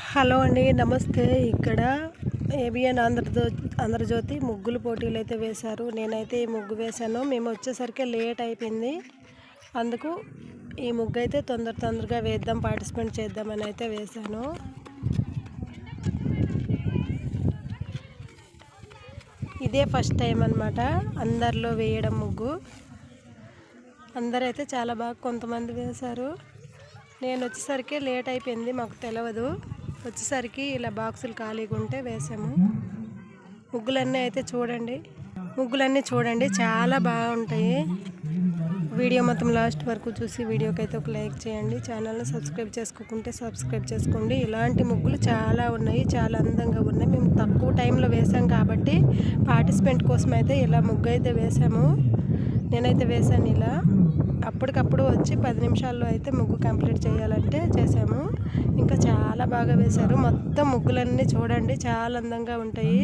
Hello అండి నమస్తే. ఇక్కడ ఏబిఎన్ ఆంధ్రజ్యో ఆంధ్రజ్యోతి ముగ్గులు పోటీలు అయితే వేశారు. నేనైతే ఈ ముగ్గు వేశాను. మేము వచ్చేసరికి లేట్ అయిపోయింది. అందుకు ఈ ముగ్గు అయితే తొందర తొందరగా వేద్దాం పార్టిసిపేట్ చేద్దామని అయితే వేశాను. ఇదే ఫస్ట్ టైం అనమాట అందరిలో వేయడం ముగ్గు. అందరైతే చాలా బాగా కొంతమంది వేశారు. నేను వచ్చేసరికి లేట్ అయిపోయింది మాకు తెలియదు వచ్చేసరికి ఇలా బాక్సులు ఖాళీగా ఉంటే వేసాము. ముగ్గులన్నీ అయితే చూడండి. ముగ్గులన్నీ చూడండి. చాలా బాగుంటాయి. వీడియో మొత్తం లాస్ట్ వరకు చూసి వీడియోకి అయితే ఒక లైక్ చేయండి. ఛానల్ని సబ్స్క్రైబ్ చేసుకోకుంటే సబ్స్క్రైబ్ చేసుకోండి. ఇలాంటి ముగ్గులు చాలా ఉన్నాయి. చాలా అందంగా ఉన్నాయి. మేము తక్కువ టైంలో వేసాం కాబట్టి పార్టిసిపెంట్ కోసం అయితే ఇలా ముగ్గు అయితే వేసాము. నేనైతే వేశాను ఇలా. అప్పటికప్పుడు వచ్చి పది నిమిషాల్లో అయితే ముగ్గు కంప్లీట్ చేయాలంటే చేసాము ఇంకా చాలా బాగా వేశారు. మొత్తం ముగ్గులన్నీ చూడండి చాలా అందంగా ఉంటాయి.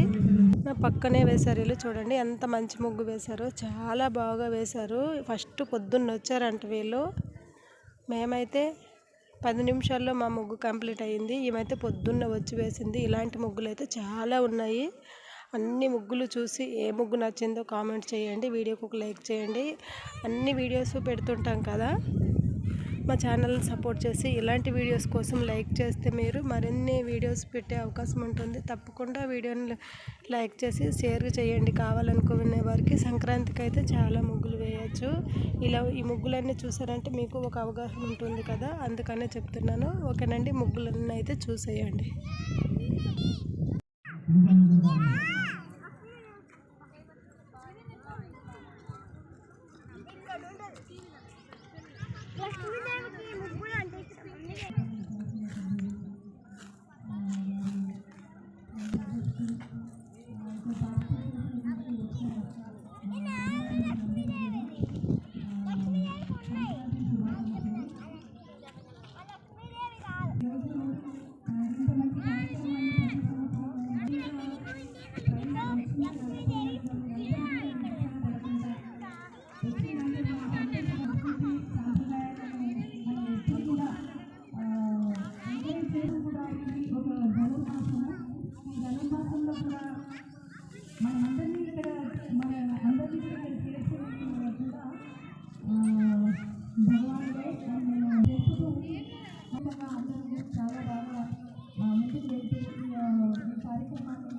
నా పక్కనే వేశారు వీళ్ళు చూడండి ఎంత మంచి ముగ్గు వేశారు. చాలా బాగా వేశారు. ఫస్ట్ పొద్దున్న వచ్చారంట వీళ్ళు. మేమైతే పది నిమిషాల్లో మా ముగ్గు కంప్లీట్ అయ్యింది. ఈమెతే పొద్దున్న వచ్చి వేసింది. ఇలాంటి ముగ్గులు అయితే చాలా ఉన్నాయి. అన్ని ముగ్గులు చూసి ఏ ముగ్గు నచ్చిందో కామెంట్ చేయండి. వీడియోకి ఒక లైక్ చేయండి. అన్ని వీడియోస్ పెడుతుంటాం కదా. మా ఛానల్ని సపోర్ట్ చేసి ఇలాంటి వీడియోస్ కోసం లైక్ చేస్తే మీరు మరిన్ని వీడియోస్ పెట్టే అవకాశం ఉంటుంది. తప్పకుండా వీడియోని లైక్ చేసి షేర్ చేయండి. కావాలనుకునే వారికి సంక్రాంతికి అయితే చాలా ముగ్గులు వేయచ్చు. ఇలా ఈ ముగ్గులన్నీ చూసారంటే మీకు ఒక అవగాహన ఉంటుంది కదా. అందుకనే చెప్తున్నాను. ఓకేనండి. ముగ్గులన్నీ అయితే చూసేయండి.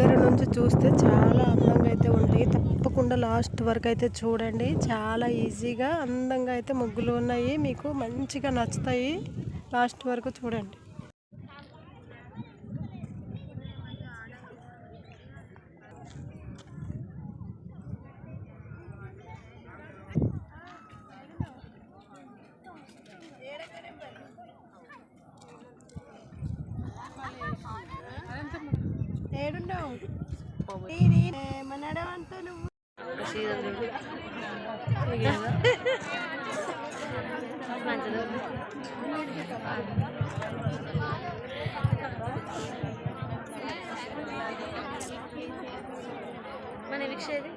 దగ్గర నుంచి చూస్తే చాలా అందంగా అయితే ఉంటాయి. తప్పకుండా లాస్ట్ వరకు అయితే చూడండి. చాలా ఈజీగా అందంగా అయితే ముగ్గులు ఉన్నాయి. మీకు మంచిగా నచ్చుతాయి. లాస్ట్ వరకు చూడండి. ఏడున్నావు ఏమన్నాడు అంటూ నువ్వు? మన విక్షేది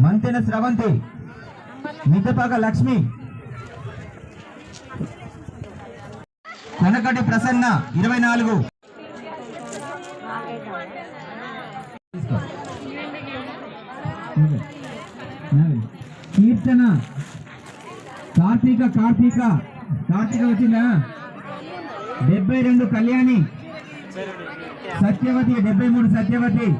మంతెన స్రవంతి మిద్దపాక లక్ష్మి. కొనకటి ప్రసన్న ఇరవై నాలుగు. కీర్తన. కార్తీక కార్తీక. కార్తీక వచ్చిందా? డెబ్బై రెండు కళ్యాణి. సత్యవతి డెబ్బై మూడు సత్యవతి.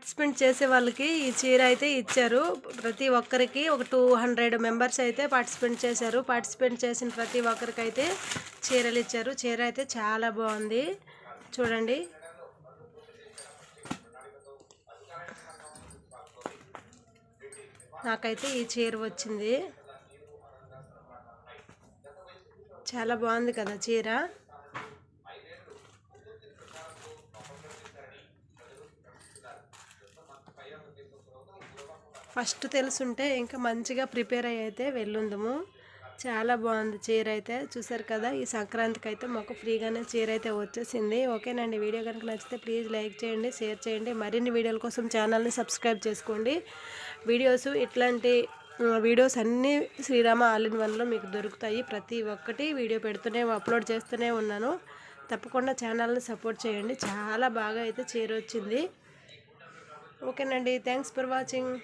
పార్టిసిపెంట్ చేసే వాళ్ళకి ఈ చీర అయితే ఇచ్చారు. ప్రతి ఒక్కరికి ఒక టూ హండ్రెడ్ మెంబర్స్ అయితే పార్టిసిపేట్ చేశారు. పార్టిసిపేట్ చేసిన ప్రతి ఒక్కరికి అయితే చీరలు ఇచ్చారు. చీర అయితే చాలా బాగుంది. చూడండి. నాకైతే ఈ చీర వచ్చింది. చాలా బాగుంది కదా చీర. ఫస్ట్ తెలుసుంటే ఇంకా మంచిగా ప్రిపేర్ అయ్యి అయితే వెళ్ళుందము. చాలా బాగుంది చీర అయితే. చూసారు కదా ఈ సంక్రాంతికి అయితే మాకు ఫ్రీగానే చీర అయితే వచ్చేసింది. ఓకేనండి వీడియో కనుక నచ్చితే ప్లీజ్ లైక్ చేయండి షేర్ చేయండి. మరిన్ని వీడియోల కోసం ఛానల్ని సబ్స్క్రైబ్ చేసుకోండి. వీడియోస్ ఇట్లాంటి వీడియోస్ అన్నీ శ్రీరామ ఆల్ ఇన్ వన్లో మీకు దొరుకుతాయి. ప్రతి ఒక్కటి వీడియో పెడుతూనే అప్లోడ్ చేస్తూనే ఉన్నాను. తప్పకుండా ఛానల్ని సపోర్ట్ చేయండి. చాలా బాగా అయితే చీర వచ్చింది. ఓకేనండి థ్యాంక్స్ ఫర్ వాచింగ్.